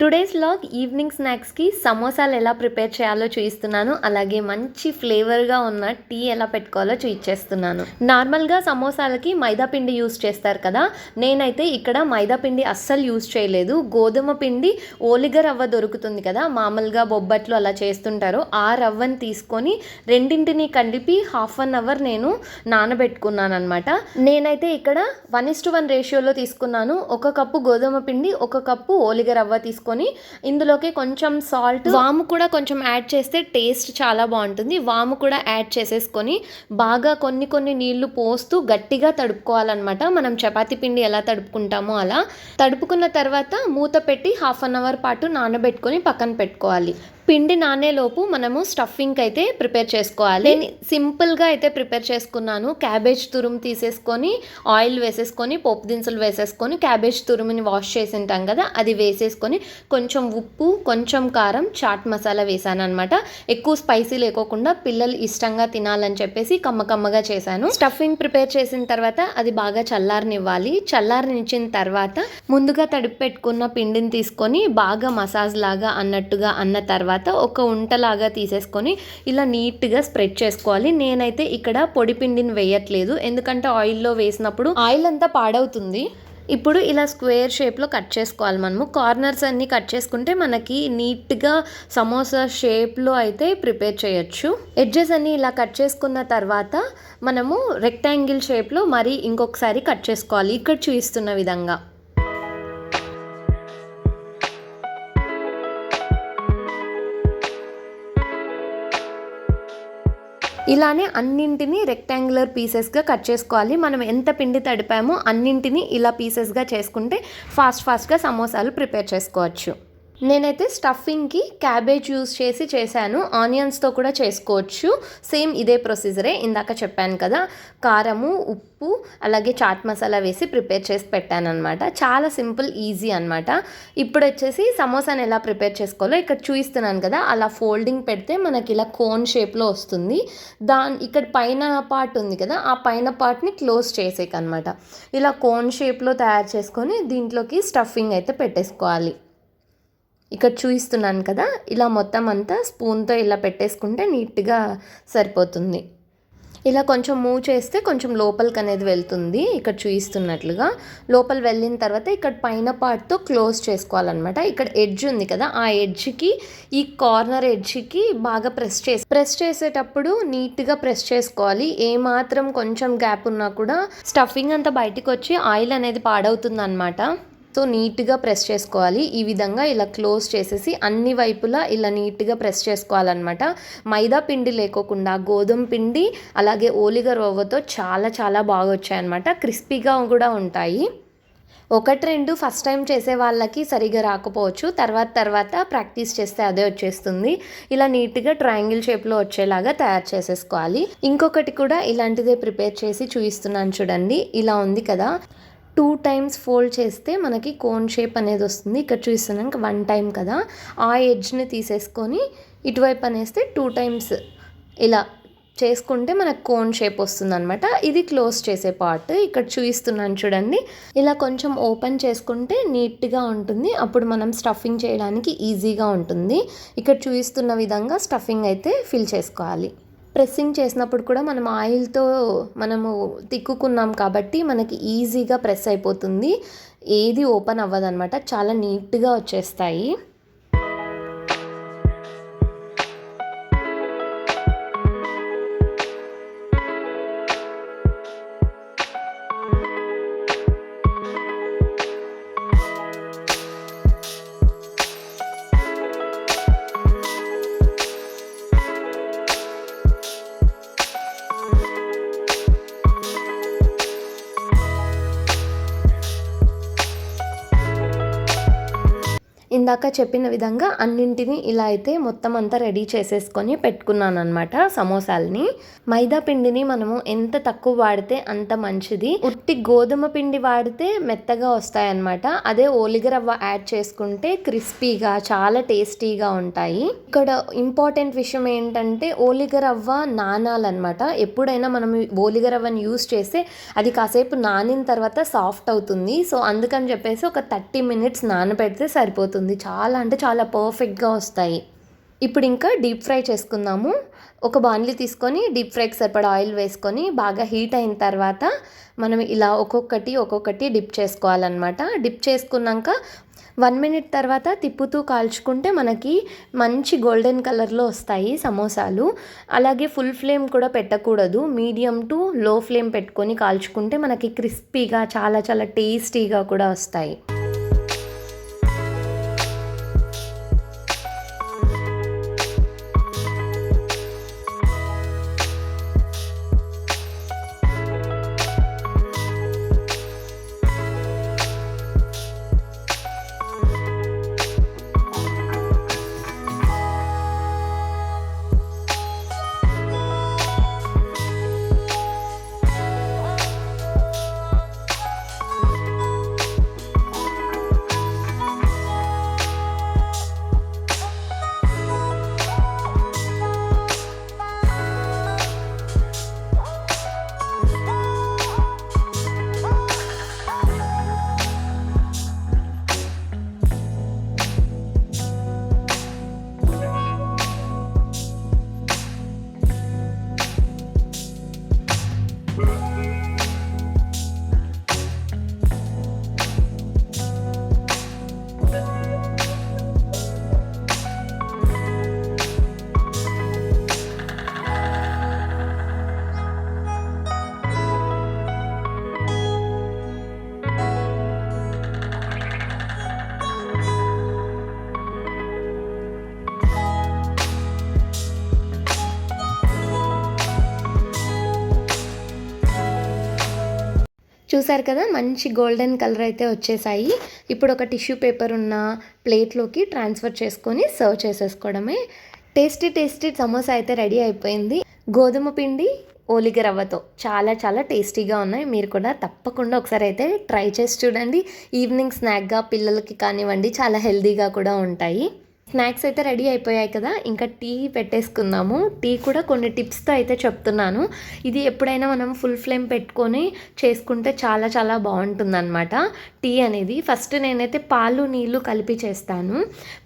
Today's log evening స్నాక్స్కి సమోసాలు ఎలా prepare చేయాలో చూపిస్తున్నాను అలాగే మంచి ఫ్లేవర్గా ఉన్న టీ ఎలా పెట్టుకోవాలో చూపించేస్తున్నాను నార్మల్గా సమోసాలకి మైదా పిండి యూస్ చేస్తారు కదా. నేనైతే ఇక్కడ మైదా పిండి అస్సలు యూస్ చేయలేదు. గోధుమ పిండి ఓలిగ రవ్వ దొరుకుతుంది కదా. మామూలుగా బొబ్బట్లు అలా చేస్తుంటారు. ఆ రవ్వని తీసుకొని రెండింటిని కలిపి హాఫ్ అన్ అవర్ నేను నానబెట్టుకున్నాను అనమాట నేనైతే ఇక్కడ వన్ ఇస్ టు వన్ రేషియోలో తీసుకున్నాను. ఒక కప్పు గోధుమ పిండి ఒక కప్పు ఓలిగ రవ్వ తీసుకొని ఇందులోకి కొంచెం సాల్ట్ వాము కూడా కొంచెం యాడ్ చేస్తే టేస్ట్ చాలా బాగుంటుంది. వాము కూడా యాడ్ చేసేసుకొని బాగా కొన్ని కొన్ని నీళ్ళు పోస్తూ గట్టిగా తడుపుకోవాలన్నమాట. మనం చపాతి పిండి ఎలా తడుపుకుంటామో అలా. తడుపుకున్న తర్వాత మూత పెట్టి హాఫ్ అన్ అవర్ పాటు నానబెట్టుకొని పక్కన పెట్టుకోవాలి. పిండి నానేలోపు మనము స్టఫింగ్ అయితే ప్రిపేర్ చేసుకోవాలి. నేను సింపుల్గా అయితే ప్రిపేర్ చేసుకున్నాను. క్యాబేజ్ తురుము తీసేసుకొని ఆయిల్ వేసేసుకొని పోపు దినుసులు వేసేసుకొని క్యాబేజ్ తురుముని వాష్ చేసి ఉంటాం కదా అది వేసేసుకొని కొంచెం ఉప్పు కొంచెం కారం చాట్ మసాలా వేసాను అనమాట ఎక్కువ స్పైసీ లేకోకుండా పిల్లలు ఇష్టంగా తినాలని చెప్పేసి కమ్మ కమ్మగా చేశాను. స్టఫింగ్ ప్రిపేర్ చేసిన తర్వాత అది బాగా చల్లారనివ్వాలి. చల్లారనిచ్చిన తర్వాత ముందుగా తడిపి పెట్టుకున్న పిండిని తీసుకొని బాగా మసాజ్ లాగా అన్నట్టుగా అన్న తర్వాత తర్వాత ఒక ఉంటలాగా తీసేసుకొని ఇలా నీట్గా స్ప్రెడ్ చేసుకోవాలి. నేనైతే ఇక్కడ పొడి పిండిని వేయట్లేదు. ఎందుకంటే ఆయిల్లో వేసినప్పుడు ఆయిల్ అంతా పాడవుతుంది. ఇప్పుడు ఇలా స్క్వేర్ షేప్లో కట్ చేసుకోవాలి మనము. కార్నర్స్ అన్నీ కట్ చేసుకుంటే మనకి నీట్గా సమోసా షేప్లో అయితే ప్రిపేర్ చేయొచ్చు. ఎడ్జెస్ అన్నీ ఇలా కట్ చేసుకున్న తర్వాత మనము రెక్టాంగిల్ షేప్లో మరి ఇంకొకసారి కట్ చేసుకోవాలి. ఇక్కడ చూపిస్తున్న విధంగా. ఇలానే అన్నింటినీ రెక్టాంగులర్ పీసెస్గా కట్ చేసుకోవాలి. మనం ఎంత పిండి తడిపామో అన్నింటినీ ఇలా పీసెస్గా చేసుకుంటే ఫాస్ట్ ఫాస్ట్గా సమోసాలు ప్రిపేర్ చేసుకోవచ్చు. నేనైతే స్టఫింగ్కి క్యాబేజ్ యూస్ చేసి చేశాను. ఆనియన్స్తో కూడా చేసుకోవచ్చు. సేమ్ ఇదే ప్రొసీజరే ఇందాక చెప్పాను కదా. కారము ఉప్పు అలాగే చాట్ మసాలా వేసి ప్రిపేర్ చేసి పెట్టాను అనమాట చాలా సింపుల్ ఈజీ అనమాట ఇప్పుడు వచ్చేసి సమోసాని ఎలా ప్రిపేర్ చేసుకోవాలో ఇక్కడ చూపిస్తున్నాను కదా. అలా ఫోల్డింగ్ పెడితే మనకి ఇలా కోన్ షేప్లో వస్తుంది. దాని ఇక్కడ పైన పార్ట్ ఉంది కదా. ఆ పైన పార్ట్ని క్లోజ్ చేసేకనమాట ఇలా కోన్ షేప్లో తయారు చేసుకొని దీంట్లోకి స్టఫింగ్ అయితే పెట్టేసుకోవాలి. ఇక్కడ చూపిస్తున్నాను కదా ఇలా మొత్తం అంతా స్పూన్తో ఇలా పెట్టేసుకుంటే నీట్గా సరిపోతుంది. ఇలా కొంచెం మూవ్ చేస్తే కొంచెం లోపలికి అనేది వెళ్తుంది ఇక్కడ చూపిస్తున్నట్లుగా లోపల వెళ్ళిన తర్వాత ఇక్కడ పైన పార్ట్తో క్లోజ్ చేసుకోవాలన్నమాట. ఇక్కడ ఎడ్జ్ ఉంది కదా ఆ ఎడ్జ్కి ఈ కార్నర్ ఎడ్జ్కి బాగా ప్రెస్ చేసి ప్రెస్ చేసేటప్పుడు నీట్గా ప్రెస్ చేసుకోవాలి. ఏ మాత్రం కొంచెం గ్యాప్ ఉన్నా కూడా స్టఫింగ్ అంతా బయటకు వచ్చి ఆయిల్ అనేది పాడవుతుంది అనమాట సో నీట్గా ప్రెస్ చేసుకోవాలి. ఈ విధంగా ఇలా క్లోజ్ చేసేసి అన్ని వైపులా ఇలా నీట్గా ప్రెస్ చేసుకోవాలన్నమాట. మైదా పిండి లేకోకుండా గోధుమ పిండి అలాగే ఓలిగ రవ్వతో చాలా చాలా బాగా వచ్చాయన్నమాట. క్రిస్పీగా కూడా ఉంటాయి. ఒకటి రెండు ఫస్ట్ టైం చేసే వాళ్ళకి సరిగా రాకపోవచ్చు. తర్వాత తర్వాత ప్రాక్టీస్ చేస్తే అదే వచ్చేస్తుంది. ఇలా నీట్గా ట్రయాంగిల్ షేప్లో వచ్చేలాగా తయారు చేసేసుకోవాలి. ఇంకొకటి కూడా ఇలాంటిదే ప్రిపేర్ చేసి చూపిస్తున్నాను చూడండి. ఇలా ఉంది కదా. టూ టైమ్స్ ఫోల్డ్ చేస్తే మనకి కోన్ షేప్ అనేది వస్తుంది. ఇక్కడ చూస్తున్నాక వన్ టైం కదా. ఆ ఎడ్జ్ని తీసేసుకొని ఇటువైపు అనేస్తే టూ టైమ్స్ ఇలా చేసుకుంటే మనకు కోన్ షేప్ వస్తుందనమాట ఇది క్లోజ్ చేసే పార్ట్. ఇక్కడ చూపిస్తున్నాను చూడండి. ఇలా కొంచెం ఓపెన్ చేసుకుంటే నీట్గా ఉంటుంది. అప్పుడు మనం స్టఫింగ్ చేయడానికి ఈజీగా ఉంటుంది. ఇక్కడ చూపిస్తున్న విధంగా స్టఫింగ్ అయితే ఫిల్ చేసుకోవాలి. ప్రెస్సింగ్ చేసినప్పుడు కూడా మనం ఆయిల్తో మనము తిక్కుకున్నాం కాబట్టి మనకి ఈజీగా ప్రెస్ అయిపోతుంది. ఏది ఓపెన్ అవ్వదన్నమాట. చాలా నీట్గా వచ్చేస్తాయి. ఇందాక చెప్పిన విధంగా అన్నింటినీ ఇలా అయితే మొత్తం అంతా రెడీ చేసేసుకొని పెట్టుకున్నాను అనమాట సమోసాలని. మైదా పిండిని మనము ఎంత తక్కువ వాడితే అంత మంచిది. ఉట్టి గోధుమ పిండి వాడితే మెత్తగా వస్తాయన్నమాట. అదే ఓలిగ రవ్వ యాడ్ చేసుకుంటే క్రిస్పీగా చాలా టేస్టీగా ఉంటాయి. ఇక్కడ ఇంపార్టెంట్ విషయం ఏంటంటే ఓలిగ రవ్వ నానాలన్నమాట. ఎప్పుడైనా మనం ఓలిగ రవ్వని యూస్ చేస్తే అది కాసేపు నానిన తర్వాత సాఫ్ట్ అవుతుంది. సో అందుకని చెప్పేసి ఒక థర్టీ మినిట్స్ నానబెడితే సరిపోతుంది. చాలా అంటే చాలా పర్ఫెక్ట్గా వస్తాయి. ఇప్పుడు ఇంకా డీప్ ఫ్రై చేసుకుందాము. ఒక బాణలి తీసుకొని డీప్ ఫ్రైకి సరిపడా ఆయిల్ వేసుకొని బాగా హీట్ అయిన తర్వాత మనం ఇలా ఒక్కొక్కటి ఒక్కొక్కటి డిప్ చేసుకోవాలన్నమాట. డిప్ చేసుకున్నాక వన్ మినిట్ తర్వాత తిప్పుతూ కాల్చుకుంటే మనకి మంచి గోల్డెన్ కలర్లో వస్తాయి సమోసాలు. అలాగే ఫుల్ ఫ్లేమ్ కూడా పెట్టకూడదు. మీడియం టు లో ఫ్లేమ్ పెట్టుకొని కాల్చుకుంటే మనకి క్రిస్పీగా చాలా చాలా టేస్టీగా కూడా వస్తాయి. చూసారు కదా మంచి గోల్డెన్ కలర్ అయితే వచ్చేసాయి. ఇప్పుడు ఒక టిష్యూ పేపర్ ఉన్న ప్లేట్లోకి ట్రాన్స్ఫర్ చేసుకొని సర్వ్ చేసేసుకోవడమే. టేస్టీ టేస్టీ సమోసా అయితే రెడీ అయిపోయింది. గోధుమ పిండి ఓలిగ రవ్వతో చాలా చాలా టేస్టీగా ఉన్నాయి. మీరు కూడా తప్పకుండా ఒకసారి అయితే ట్రై చేసి చూడండి. ఈవినింగ్ స్నాక్గా పిల్లలకి కానివ్వండి చాలా హెల్దీగా కూడా ఉంటాయి. స్నాక్స్ అయితే రెడీ అయిపోయాయి కదా ఇంకా టీ పెట్టేసుకుందాము. టీ కూడా కొన్ని టిప్స్తో అయితే చెప్తున్నాను. ఇది ఎప్పుడైనా మనం ఫుల్ ఫ్లేమ్ పెట్టుకొని చేసుకుంటే చాలా చాలా బాగుంటుందన్నమాట. టీ అనేది ఫస్ట్ నేనైతే పాలు నీళ్ళు కలిపి చేస్తాను.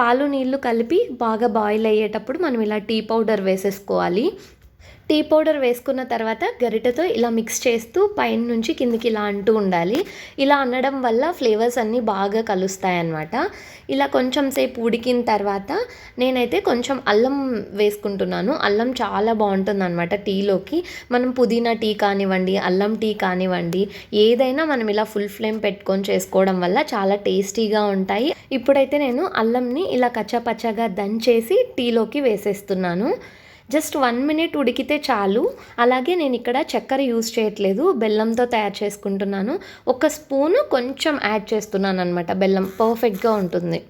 పాలు నీళ్ళు కలిపి బాగా బాయిల్ అయ్యేటప్పుడు మనం ఇలా టీ పౌడర్ వేసేసుకోవాలి. టీ పౌడర్ వేసుకున్న తర్వాత గరిటెతో ఇలా మిక్స్ చేస్తూ పైన నుంచి కిందికి ఇలా అంటూ ఉండాలి. ఇలా అనడం వల్ల ఫ్లేవర్స్ అన్నీ బాగా కలుస్తాయి అన్నమాట ఇలా కొంచెం సేపు ఉడికిన తర్వాత నేనైతే కొంచెం అల్లం వేసుకుంటున్నాను. అల్లం చాలా బాగుంటుందన్నమాట టీలోకి. మనం పుదీనా టీ కానివ్వండి అల్లం టీ కానివ్వండి ఏదైనా మనం ఇలా ఫుల్ ఫ్లేమ్ పెట్టుకొని చేసుకోవడం వల్ల చాలా టేస్టీగా ఉంటాయి. ఇప్పుడైతే నేను అల్లంని ఇలా కచ్చాపచ్చాగా దంచేసి టీలోకి వేసేస్తున్నాను. జస్ట్ వన్ మినిట్ ఉడికితే చాలు. అలాగే నేను ఇక్కడ చక్కెర యూస్ చేయట్లేదు. బెల్లంతో తయారు చేసుకుంటున్నాను. ఒక స్పూను కొంచెం యాడ్ చేస్తున్నాను అనమాట బెల్లం పర్ఫెక్ట్గా ఉంటుంది.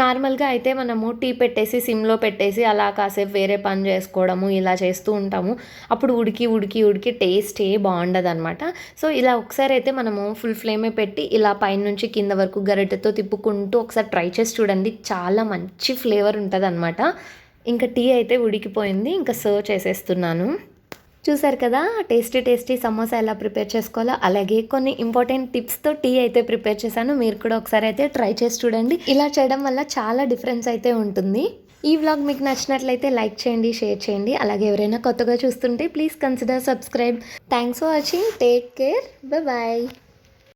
నార్మల్గా అయితే మనము టీ పెట్టేసి సిమ్లో పెట్టేసి అలా కాసేపు వేరే పని చేసుకోవడము ఇలా చేస్తూ ఉంటాము. అప్పుడు ఉడికి ఉడికి ఉడికి టేస్ట్ ఏ బాగుండదు అనమాట సో ఇలా ఒకసారి అయితే మనము ఫుల్ ఫ్లేమే పెట్టి ఇలా పైనుంచి కింద వరకు గరిటెతో తిప్పుకుంటూ ఒకసారి ట్రై చేసి చూడండి. చాలా మంచి ఫ్లేవర్ ఉంటుంది అనమాట ఇంకా టీ అయితే ఉడికిపోయింది. ఇంకా సర్వ్ చేసేస్తున్నాను. చూసారు కదా టేస్టీ టేస్టీ సమోసా ఎలా ప్రిపేర్ చేసుకోవాలో అలాగే కొన్ని ఇంపార్టెంట్ టిప్స్తో టీ అయితే ప్రిపేర్ చేశాను. మీరు కూడా ఒకసారి అయితే ట్రై చేసి చూడండి. ఇలా చేయడం వల్ల చాలా డిఫరెన్స్ అయితే ఉంటుంది. ఈ వ్లాగ్ మీకు నచ్చినట్లయితే లైక్ చేయండి షేర్ చేయండి. అలాగే ఎవరైనా కొత్తగా చూస్తుంటే please consider subscribe thanks for watching take care bye